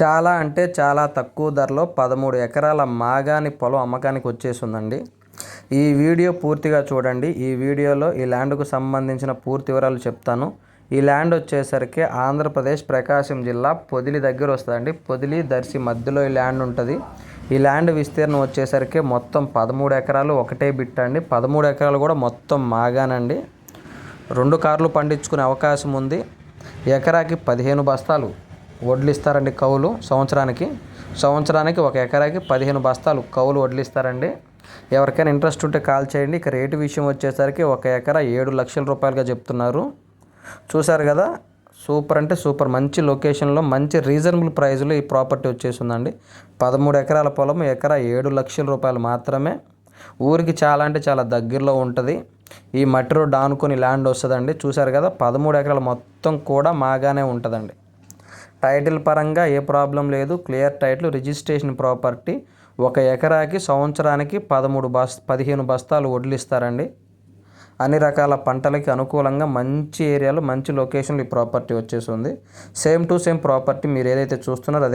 చాలా అంటే చాలా తక్కువ ధరలో పదమూడు ఎకరాల మాగాని పొలం అమ్మకానికి వచ్చేసిందండి. ఈ వీడియో పూర్తిగా చూడండి. ఈ వీడియోలో ఈ ల్యాండ్కు సంబంధించిన పూర్తి వివరాలు చెప్తాను. ఈ ల్యాండ్ వచ్చేసరికి ఆంధ్రప్రదేశ్ ప్రకాశం జిల్లా పొదిలి దగ్గర వస్తుందండి. పొదిలి దర్శి మధ్యలో ఈ ల్యాండ్ ఉంటుంది. ఈ ల్యాండ్ విస్తీర్ణం వచ్చేసరికి మొత్తం పదమూడు ఎకరాలు ఒకటే బిట్ అండి. పదమూడు ఎకరాలు కూడా మొత్తం మాగానండి. రెండు కార్లు పండించుకునే అవకాశం ఉంది. ఎకరాకి పదిహేను బస్తాలు. వడ్లు ఇస్తారండి కౌలు సంవత్సరానికి. సంవత్సరానికి ఒక ఎకరాకి పదిహేను బస్తాలు కౌలు వడ్లు ఇస్తారండి ఎవరికైనా ఇంట్రెస్ట్ ఉంటే కాల్ చేయండి. ఇక రేటు విషయం వచ్చేసరికి ఒక ఎకరా ఏడు లక్షల రూపాయలుగా చెప్తున్నారు. చూశారు కదా? సూపర్ అంటే సూపర్. మంచి లొకేషన్లో మంచి రీజనబుల్ ప్రైస్లో ఈ ప్రాపర్టీ వచ్చేసిందండి. పదమూడు ఎకరాల పొలం ఎకరా ఏడు లక్షల రూపాయలు మాత్రమే. ఊరికి చాలా అంటే చాలా దగ్గరలో ఉంటుంది. ఈ మట్టి రోడ్డు ఆనుకొని ల్యాండ్ వస్తుందండి. చూశారు కదా? పదమూడు ఎకరాలు మొత్తం కూడా మాగానే ఉంటుందండి. టైటిల్ పరంగా ఏ ప్రాబ్లం లేదు. Clear title registration property. ఒక ఎకరాకి సంవత్సరానికి పదమూడు బస్ పదిహేను బస్తాలు వడ్లు ఇస్తారండి అన్ని రకాల పంటలకి అనుకూలంగా మంచి ఏరియాలో మంచి లొకేషన్లో ఈ ప్రాపర్టీ వచ్చేసింది సేమ్ టు సేమ్ ప్రాపర్టీ మీరు ఏదైతే చూస్తున్నారో అదే